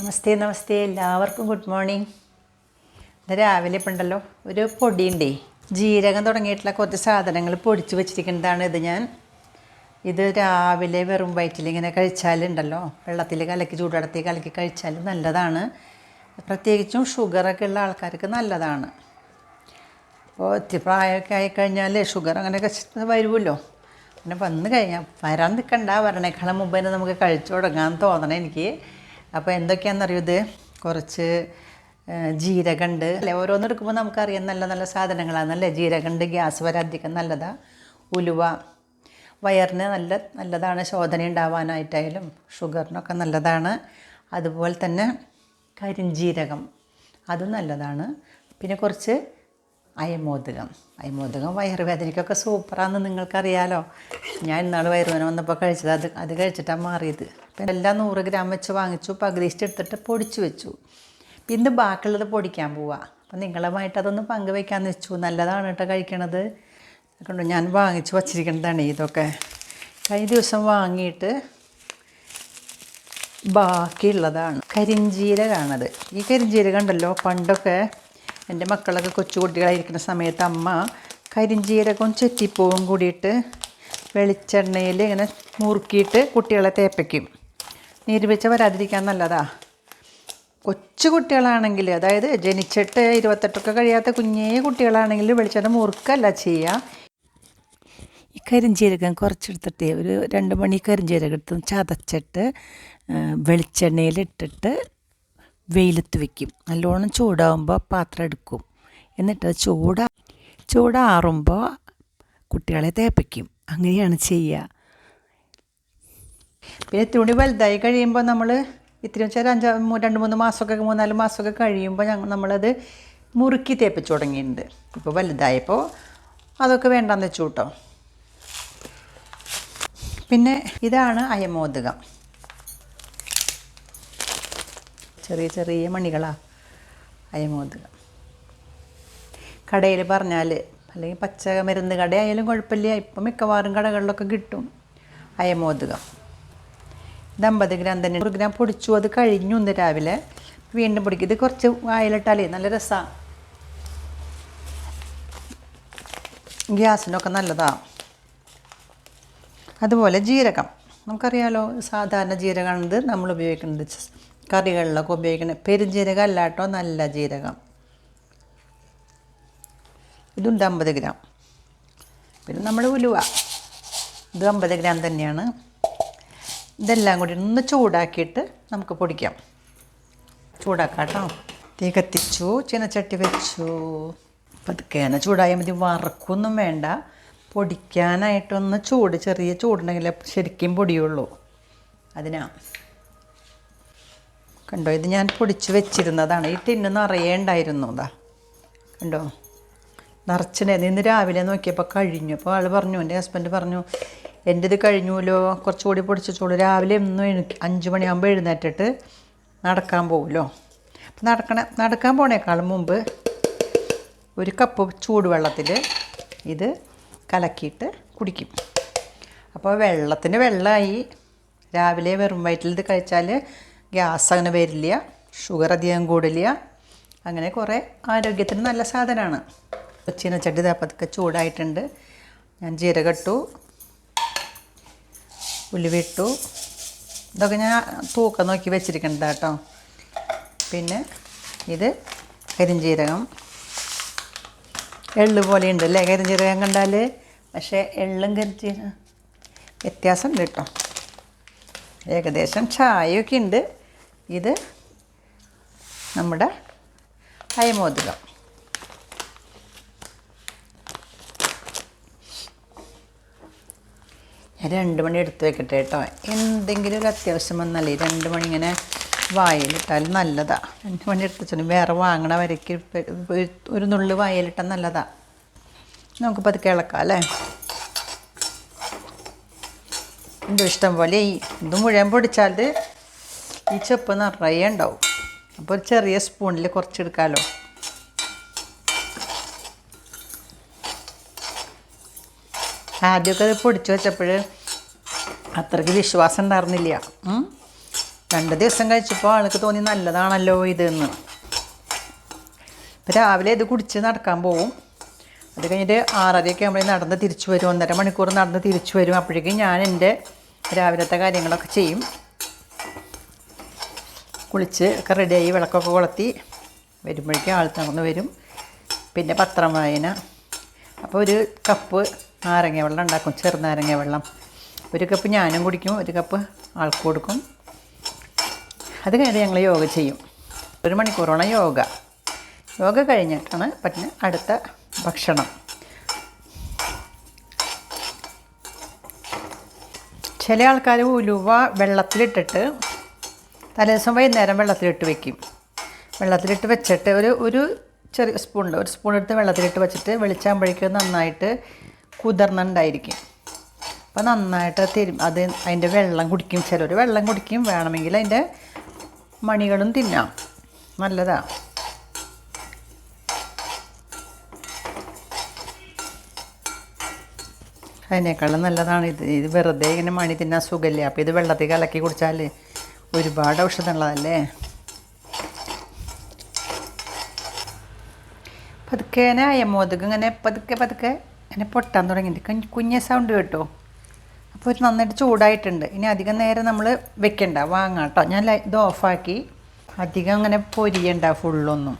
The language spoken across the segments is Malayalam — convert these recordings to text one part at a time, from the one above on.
നമസ്തേ നമസ്തേ. എല്ലാവർക്കും ഗുഡ് മോർണിംഗ്. ഇന്ന് രാവിലെ ഇപ്പം ഉണ്ടല്ലോ ഒരു പൊടിയുണ്ട്. ജീരകം തുടങ്ങിയിട്ടുള്ള കുറച്ച് സാധനങ്ങൾ പൊടിച്ച് വെച്ചിരിക്കുന്നതാണ് ഇത് ഞാൻ. ഇത് രാവിലെ വെറും വയറ്റിൽ ഇങ്ങനെ കഴിച്ചാലുണ്ടല്ലോ വെള്ളത്തിൽ കലക്കി ചൂടടത്തി കലക്കി കഴിച്ചാൽ നല്ലതാണ്. പ്രത്യേകിച്ചും ഷുഗറൊക്കെ ഉള്ള ആൾക്കാർക്ക് നല്ലതാണ്. അപ്പോൾ ഇത്തിരി പ്രായമൊക്കെ ആയിക്കഴിഞ്ഞാൽ ഷുഗർ അങ്ങനെ ച് വരുമല്ലോ. പിന്നെ വന്നു കഴിഞ്ഞാൽ വരാൻ നിൽക്കണ്ട വരണേക്കാളും മുമ്പ് തന്നെ നമുക്ക് കഴിച്ചു തുടങ്ങാൻ തോന്നണം എനിക്ക്. അപ്പോൾ എന്തൊക്കെയാണെന്നറിയോ ഇത്? കുറച്ച് ജീരകമുണ്ട് അല്ലേ? ഓരോന്ന് എടുക്കുമ്പോൾ നമുക്കറിയാം നല്ല നല്ല സാധനങ്ങളാണെന്നല്ലേ ജീരകമുണ്ട് ഗ്യാസ് വരാതിരിക്കാൻ നല്ലതാണ് ഉലുവ വയറിന് നല്ല നല്ലതാണ്. ശോധന ഉണ്ടാവാനായിട്ടായാലും ഷുഗറിനൊക്കെ നല്ലതാണ്. അതുപോലെ തന്നെ കരിഞ്ജീരകം അതും നല്ലതാണ്. പിന്നെ കുറച്ച് അയമോദകം. അയമോദകം വയറുവേദനയ്ക്കൊക്കെ സൂപ്പറാണെന്ന് നിങ്ങൾക്കറിയാലോ. ഞാൻ ഇന്നാൾ വയറുവേദന വന്നപ്പോൾ കഴിച്ചത്. അത് അത് കഴിച്ചിട്ടാണ് മാറിയത്. അപ്പം എല്ലാം നൂറ് ഗ്രാം വെച്ച് വാങ്ങിച്ചു. പകുതിസ്റ്റ് എടുത്തിട്ട് പൊടിച്ചു വെച്ചു. ഇന്ന് ബാക്കിയുള്ളത് പൊടിക്കാൻ പോവാ. അപ്പം നിങ്ങളുമായിട്ട് അതൊന്ന് പങ്കുവയ്ക്കാമെന്ന് വെച്ചു. നല്ലതാണ് കേട്ടോ കഴിക്കണത്. കണ്ടു ഞാൻ വാങ്ങിച്ച് വച്ചിരിക്കുന്നതാണ് ഇതൊക്കെ. കഴിഞ്ഞ ദിവസം വാങ്ങിയിട്ട് ബാക്കിയുള്ളതാണ്. കരിഞ്ജീരകമാണത് ഈ കരിഞ്ജീരകം ഉണ്ടല്ലോ പണ്ടൊക്കെ എന്റെ മക്കളൊക്കെ കൊച്ചുകുട്ടികളായിരിക്കുന്ന സമയത്ത് അമ്മ കരിഞ്ജീരകവും ചെത്തിപ്പൂവും കൂടിയിട്ട് വെളിച്ചെണ്ണയിൽ ഇങ്ങനെ മുറുക്കിയിട്ട് കുട്ടികളെ തേപ്പിക്കും. നീർവീഴ്ച വരാതിരിക്കാൻ നല്ലതാ കൊച്ചു കുട്ടികളാണെങ്കിൽ അതായത് ജനിച്ചിട്ട് ഇരുപത്തെട്ടൊക്കെ കഴിയാത്ത കുഞ്ഞേ കുട്ടികളാണെങ്കിൽ വെളിച്ചെണ്ണ മുറുക്കല്ല ചെയ്യുക ഈ കരിഞ്ചീരകം കുറച്ചെടുത്തിട്ട് ഒരു രണ്ട് മണി കരിഞ്ചീരകം എടുത്ത് ചതച്ചിട്ട് വെളിച്ചെണ്ണയിലിട്ടിട്ട് വെയിലത്ത് വെക്കും. നല്ലോണം ചൂടാവുമ്പോൾ പാത്രം എടുക്കും. എന്നിട്ട് ചൂടാ ചൂടാറുമ്പോൾ കുട്ടികളെ തേപ്പിക്കും. അങ്ങനെയാണ് ചെയ്യുക പിന്നെ തുണി വലുതായി കഴിയുമ്പോൾ നമ്മൾ ഇത്തിരി വെച്ചാൽ അഞ്ച് രണ്ട് മൂന്ന് മാസമൊക്കെ മൂന്നാൽ മാസമൊക്കെ കഴിയുമ്പോൾ ഞങ്ങൾ നമ്മളത് മുറുക്കി തേപ്പിച്ചു തുടങ്ങിയിട്ടുണ്ട്. ഇപ്പോൾ വലുതായപ്പോൾ അതൊക്കെ വേണ്ടാന്ന് വെച്ചു കേട്ടോ പിന്നെ ഇതാണ് അയമോദകം. ചെറിയ ചെറിയ മണികളാ അയമോദകം. കടയിൽ പറഞ്ഞാൽ അല്ലെങ്കിൽ പച്ച മരുന്ന് കടയായാലും കുഴപ്പമില്ല. ഇപ്പം മിക്കവാറും കടകളിലൊക്കെ കിട്ടും അയമോദകം. ഇത് അമ്പത് ഗ്രാം തന്നെ നൂറ് ഗ്രാം പൊടിച്ചു അത് കഴിഞ്ഞു ഇന്ന് രാവിലെ. വീണ്ടും പൊടിക്കും. ഇത് കുറച്ച് വായിലിട്ടാലേ നല്ല രസമാണ് ഗ്യാസിനൊക്കെ നല്ലതാണ് അതുപോലെ ജീരകം. നമുക്കറിയാലോ സാധാരണ ജീരകമാണിത് നമ്മൾ ഉപയോഗിക്കുന്നത്. കറികളിലൊക്കെ ഉപയോഗിക്കുന്നത് പെരുംജീരകം അല്ലാട്ടോ നല്ല ജീരകം. ഇതുണ്ട് അമ്പത് ഗ്രാം. പിന്നെ നമ്മൾ ഉലുവ. ഇത് അമ്പത് ഗ്രാം തന്നെയാണ്. ഇതെല്ലാം കൂടി ഒന്ന് ചൂടാക്കിയിട്ട് നമുക്ക് പൊടിക്കാം. ചൂടാക്കാം കേട്ടോ തീ കത്തിച്ചു ചീനച്ചട്ടി വെച്ചു. പതുക്കേന ചൂടായാൽ മതി. വറക്കൊന്നും വേണ്ട. പൊടിക്കാനായിട്ടൊന്ന് ചൂട് ചെറിയ ചൂടുണ്ടെങ്കിൽ ശരിക്കും പൊടിയുള്ളൂ. അതിനാ. കണ്ടോ ഇത് ഞാൻ പൊടിച്ച് വെച്ചിരുന്നതാണ്. ഈ ടിന്ന് നിറയെ ഉണ്ടായിരുന്നു. അതാ കണ്ടോ? നിറച്ചിട്ടുണ്ടായിരുന്നു ഇന്ന് രാവിലെ നോക്കിയപ്പോൾ കഴിഞ്ഞു. അപ്പോൾ ആൾ പറഞ്ഞു എന്റെ ഹസ്ബൻഡ് പറഞ്ഞു എന്റെ ഇത് കഴിഞ്ഞുല്ലോ കുറച്ചുകൂടി പൊടിച്ചോളൂ രാവിലെ എന്നും എനിക്ക് അഞ്ച് മണിയാകുമ്പോൾ എഴുന്നേറ്റിട്ട് നടക്കാൻ പോകുമല്ലോ അപ്പം നടക്കണ നടക്കാൻ പോണേക്കാളും മുമ്പ് ഒരു കപ്പ് ചൂടുവെള്ളത്തിൽ ഇത് കലക്കിയിട്ട് കുടിക്കും. അപ്പോൾ വെള്ളത്തിന് വെള്ളമായി രാവിലെ വെറും വയറ്റിൽ ഇത് കഴിച്ചാൽ ഗ്യാസ് അങ്ങനെ വരില്ല. ഷുഗർ അധികം കൂടില്ല. അങ്ങനെ കുറേ ആരോഗ്യത്തിന് നല്ല സാധനമാണ്. ചീനച്ചട്ടി പതുക്കെ ചൂടായിട്ടുണ്ട്. ഞാൻ ജീരകം ഇട്ടു. ഉലുവിട്ടു ഇതൊക്കെ ഞാൻ തൂക്കം നോക്കി വെച്ചിരിക്കണ്ട കേട്ടോ പിന്നെ ഇത് കരിഞ്ജീരകം എള്ള് പോലെ ഉണ്ട് അല്ലേ കരിഞ്ജീരകം കണ്ടാൽ പക്ഷേ എള്ളും കരിഞ്ജീരകം വ്യത്യാസമുണ്ട് കേട്ടോ ഏകദേശം ചായയൊക്കെ ഉണ്ട് ഇത് നമ്മുടെ അയമോദകം. രണ്ട് മണി എടുത്ത് വെക്കട്ടെ കേട്ടോ. എന്തെങ്കിലും ഒരു അത്യാവശ്യം വന്നാലേ രണ്ട് മണി ഇങ്ങനെ വായലിട്ടാൽ നല്ലതാണ് രണ്ട് മണി എടുത്ത് വെച്ചാൽ വേറെ വാങ്ങണ വരയ്ക്ക് ഒരു- നുള്ളു വായലിട്ടാൽ നല്ലതാണ് നമുക്ക് അത് കിളക്കാം അല്ലേ? എന്തോ ഇഷ്ടം പോലെ ഈ ഇത് മുഴുവൻ പൊടിച്ചാൽ ഈ ചെപ്പ് നിറയെ ഉണ്ടാവും. അപ്പോൾ ഒരു ചെറിയ സ്പൂണിൽ കുറച്ചെടുക്കാമല്ലോ ആദ്യമൊക്കെ അത് പൊടിച്ച് വെച്ചപ്പോൾ അത്രയ്ക്ക് വിശ്വാസം ഉണ്ടായിരുന്നില്ല. രണ്ട് ദിവസം കഴിച്ചപ്പോൾ ആൾക്ക് തോന്നി നല്ലതാണല്ലോ ഇതെന്ന്. ഇപ്പം രാവിലെ ഇത് കുടിച്ച് നടക്കാൻ പോവും. അത് കഴിഞ്ഞിട്ട് ആറരയൊക്കെ ആകുമ്പോഴേ നടന്ന് തിരിച്ചു വരും. ഒന്നര മണിക്കൂർ നടന്ന് തിരിച്ചു വരും. അപ്പോഴേക്കും ഞാൻ എന്റെ രാവിലത്തെ കാര്യങ്ങളൊക്കെ ചെയ്യും. കുളിച്ച് ഒക്കെ റെഡിയായി വിളക്കൊക്കെ കൊളുത്തി വരുമ്പോഴേക്കും ആൾ തകർന്ന് വരും. പിന്നെ പത്രം വായന അപ്പോൾ ഒരു കപ്പ് നാരങ്ങ വെള്ളം ഉണ്ടാക്കും ചെറുനാരങ്ങ വെള്ളം. ഒരു കപ്പ് ഞാനും കുടിക്കും ഒരു കപ്പ് ആൾക്ക് കൊടുക്കും. അത് കഴിഞ്ഞ് ഞങ്ങൾ യോഗ ചെയ്യും. ഒരു മണിക്കൂറോളം യോഗ. യോഗ കഴിഞ്ഞിട്ടാണ് പറ്റുന്ന അടുത്ത ഭക്ഷണം. ചില ആൾക്കാർ ഉലുവ വെള്ളത്തിലിട്ടിട്ട് തലേദിവസം വൈകുന്നേരം വെള്ളത്തിലിട്ട് വെക്കും. വെള്ളത്തിലിട്ട് വെച്ചിട്ട് ഒരു ഒരു ചെറിയ സ്പൂണിൽ ഒരു സ്പൂൺ എടുത്ത് വെള്ളത്തിലിട്ട് വെച്ചിട്ട് വെളിച്ചാകുമ്പോഴേക്കും നന്നായിട്ട് കുതിർന്നുണ്ടായിരിക്കും. അപ്പോൾ നന്നായിട്ട് തിരും അത് അതിന്റെ വെള്ളം കുടിക്കും ചിലർ. വെള്ളം കുടിക്കും വേണമെങ്കിൽ അതിന്റെ മണികളും തിന്നാം. നല്ലതാണ് അതിനേക്കാളും നല്ലതാണ് ഇത്. ഇത് വെറുതെ ഇങ്ങനെ മണി തിന്നാൻ സുഖമില്ല. അപ്പോൾ ഇത് വെള്ളത്തിൽ കലക്കി കുടിച്ചാൽ ഒരുപാട് ഔഷധമുള്ളതല്ലേ? പതുക്കേനെ അയമോദകം ഇങ്ങനെ പതുക്കെ പതുക്കെ ഇങ്ങനെ പൊട്ടാൻ തുടങ്ങിയിട്ട് കുഞ്ഞ് സൗണ്ട് കേട്ടോ. അപ്പോൾ ഇത് നന്നായിട്ട് ചൂടായിട്ടുണ്ട്. ഇനി അധികം നേരം നമ്മൾ വെക്കണ്ട. വാങ്ങാം കേട്ടോ ഞാൻ ഇത് ഓഫാക്കി അധികം അങ്ങനെ പൊരിയണ്ട ഫുള്ളൊന്നും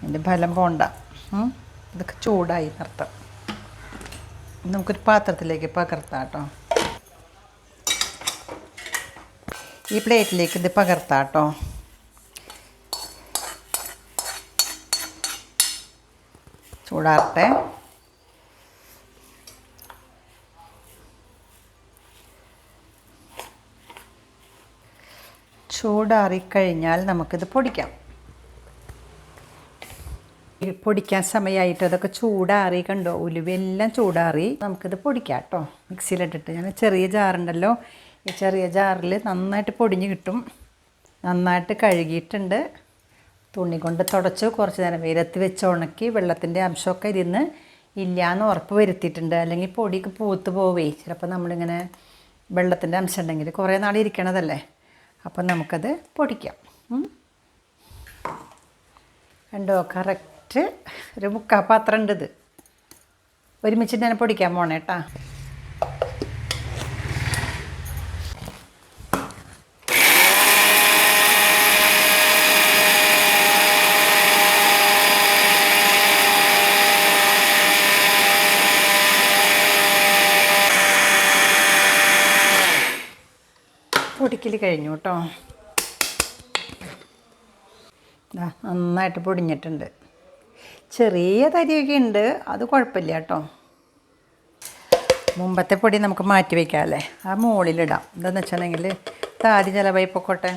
അതിന്റെ ഫലം പോണ്ട. ഇതൊക്കെ ചൂടായി നിർത്താം. നമുക്കൊരു പാത്രത്തിലേക്ക് പകർത്താം കേട്ടോ ഈ പ്ലേറ്റിലേക്ക് ഇത് പകർത്താം കേട്ടോ ചൂടാറട്ടെ. ചൂടാറിക്കഴിഞ്ഞാൽ നമുക്കിത് പൊടിക്കാം. പൊടിക്കാൻ സമയമായിട്ട് അതൊക്കെ ചൂടാറി കണ്ടോ? ഉലുവെല്ലാം ചൂടാറി നമുക്കിത് പൊടിക്കാം കേട്ടോ മിക്സിയിലിട്ടിട്ട്. ഞാൻ ചെറിയ ജാറുണ്ടല്ലോ. ഈ ചെറിയ ജാറിൽ നന്നായിട്ട് പൊടിഞ്ഞ് കിട്ടും. നന്നായിട്ട് കഴുകിയിട്ടുണ്ട്. തുണി കൊണ്ട് തുടച്ച്. കുറച്ച് നേരം വെയിലത്ത് വെച്ച് ഉണക്കി വെള്ളത്തിന്റെ അംശമൊക്കെ ഇരുന്ന് ഇല്ലയെന്ന് ഉറപ്പ് വരുത്തിയിട്ടുണ്ട്. അല്ലെങ്കിൽ പൊടിക്ക് പൂത്ത് പോവേ. ചിലപ്പോൾ നമ്മളിങ്ങനെ വെള്ളത്തിന്റെ അംശം ഉണ്ടെങ്കിൽ കുറേ നാൾ ഇരിക്കണതല്ലേ? അപ്പം നമുക്കത് പൊടിക്കാം. കണ്ടോ കറക്റ്റ് ഒരു മുക്കാൽ പാത്രം ഉണ്ട് ഇത്. ഒരുമിച്ച് തന്നെ പൊടിക്കാൻ പോണേട്ടാ പൊടിക്കൽ കഴിഞ്ഞു കേട്ടോ. നന്നായിട്ട് പൊടിഞ്ഞിട്ടുണ്ട്. ചെറിയ തരിയൊക്കെ ഉണ്ട് അത് കുഴപ്പമില്ല കേട്ടോ. മുമ്പത്തെ പൊടി നമുക്ക് മാറ്റി വയ്ക്കാമല്ലേ ആ മുകളിലിടാം എന്താണെന്ന് വെച്ചിട്ടുണ്ടെങ്കിൽ താതി ചിലവായി പൊക്കോട്ടെ.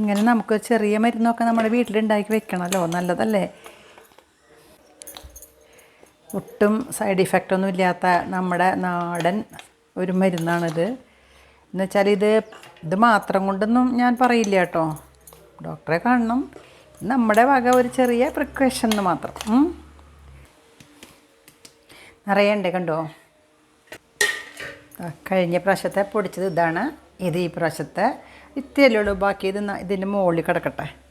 ഇങ്ങനെ നമുക്ക് ചെറിയ മരുന്നൊക്കെ നമ്മുടെ വീട്ടിലുണ്ടാക്കി വെക്കണമല്ലോ നല്ലതല്ലേ? ഒട്ടും സൈഡ് ഇഫക്റ്റ് ഒന്നും ഇല്ലാത്ത നമ്മുടെ നാടൻ ഒരു മരുന്നാണിത്. എന്ന് വെച്ചാൽ ഇത് ഇത് മാത്രം കൊണ്ടൊന്നും ഞാൻ പറയില്ല കേട്ടോ. ഡോക്ടറെ കാണണം. നമ്മുടെ വക ഒരു ചെറിയ പ്രിക്കോഷൻ മാത്രം. നിറയണ്ടേ കണ്ടോ? കഴിഞ്ഞ പ്രാവശ്യത്തെ പൊടിച്ചത് ഇതാണ്. ഇത് ഈ പ്രാവശ്യത്തെ. ഇത്തിരിയല്ലേ ഉള്ളൂ. ബാക്കി ഇത് ഇതിന്റെ മുകളിൽ കിടക്കട്ടെ.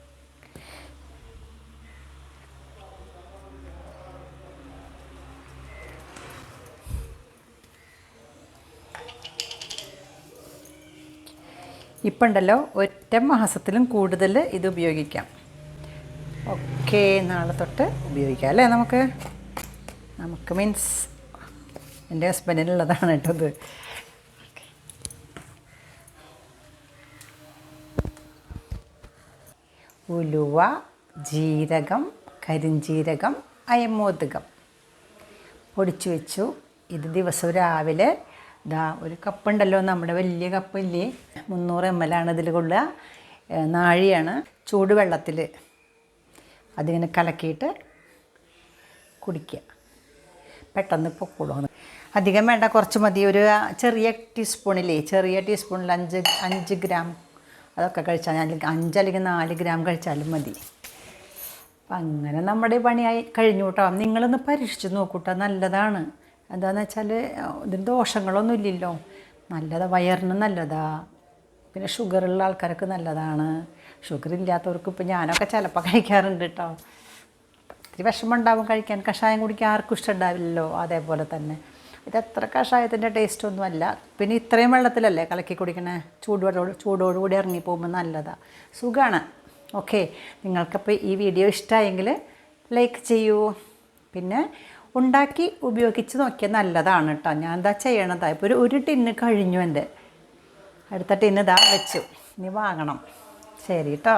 ഇപ്പം ഉണ്ടല്ലോ ഒറ്റ മാസത്തിലും കൂടുതൽ ഇത് ഉപയോഗിക്കാം. ഓക്കെ നാളെ തൊട്ട് ഉപയോഗിക്കാം അല്ലേ നമുക്ക്? നമുക്ക് മീൻസ് എന്റെ ഹസ്ബൻഡിനുള്ളതാണ് കേട്ടോ ഇത്. ഉലുവ ജീരകം കരിഞ്ജീരകം അയമോദകം. പൊടിച്ചു വെച്ചു. ഇത് ദിവസം രാവിലെ ഇതാ ഒരു കപ്പുണ്ടല്ലോ നമ്മുടെ വലിയ കപ്പില്ലേ? മുന്നൂറ് എം എൽ ആണ് ഇതിൽ കൊള്ളുക. നാഴിയാണ്. ചൂടുവെള്ളത്തിൽ അതിങ്ങനെ കലക്കിയിട്ട് കുടിക്കുക. പെട്ടെന്ന് പൊക്കോളും അധികം വേണ്ട കുറച്ച് മതി. ഒരു ചെറിയ ടീസ്പൂണില്ലേ ചെറിയ ടീസ്പൂണിൽ അഞ്ച് അഞ്ച് ഗ്രാം അതൊക്കെ കഴിച്ചാൽ അല്ലെങ്കിൽ അഞ്ചല്ലെങ്കിൽ നാല് ഗ്രാം കഴിച്ചാലും മതി. അപ്പം അങ്ങനെ നമ്മുടെ പണിയായി കഴിഞ്ഞു കേട്ടോ. നിങ്ങളൊന്ന് പരീക്ഷിച്ച് നോക്കൂട്ടോ നല്ലതാണ്. എന്താണെന്ന് വെച്ചാൽ ഇതിന് ദോഷങ്ങളൊന്നും ഇല്ലല്ലോ. നല്ലതാണ് വയറിന് നല്ലതാ. പിന്നെ ഷുഗറുള്ള ആൾക്കാർക്ക് നല്ലതാണ്. ഷുഗർ ഇല്ലാത്തവർക്ക് ഇപ്പം ഞാനൊക്കെ ചിലപ്പോൾ കഴിക്കാറുണ്ട് കേട്ടോ ഇത്തിരി വിഷമം ഉണ്ടാവും കഴിക്കാൻ. കഷായം കുടിക്കാൻ ആർക്കും ഇഷ്ടമുണ്ടാവില്ലല്ലോ അതേപോലെ തന്നെ. ഇത് എത്ര കഷായത്തിന്റെ ടേസ്റ്റ് ഒന്നുമല്ല പിന്നെ ഇത്രയും വെള്ളത്തിലല്ലേ കലക്കി കുടിക്കണേ? ചൂടോട് ചൂടോടുകൂടി ഇറങ്ങി പോകുമ്പോൾ നല്ലതാണ് സുഖമാണ് ഓക്കെ. നിങ്ങൾക്കപ്പോൾ ഈ വീഡിയോ ഇഷ്ടമായെങ്കിൽ ലൈക്ക് ചെയ്യൂ. പിന്നെ ഉണ്ടാക്കി ഉപയോഗിച്ച് നോക്കിയാൽ നല്ലതാണ് കേട്ടോ ഞാൻ എന്താ ചെയ്യണതാ? ഇപ്പോൾ ഒരു ഒരു ടിന്ന് കഴിഞ്ഞു എന്റെ. അടുത്ത ഇന്നിതാ വെച്ചു. ഇനി വാങ്ങണം. ശരി കേട്ടോ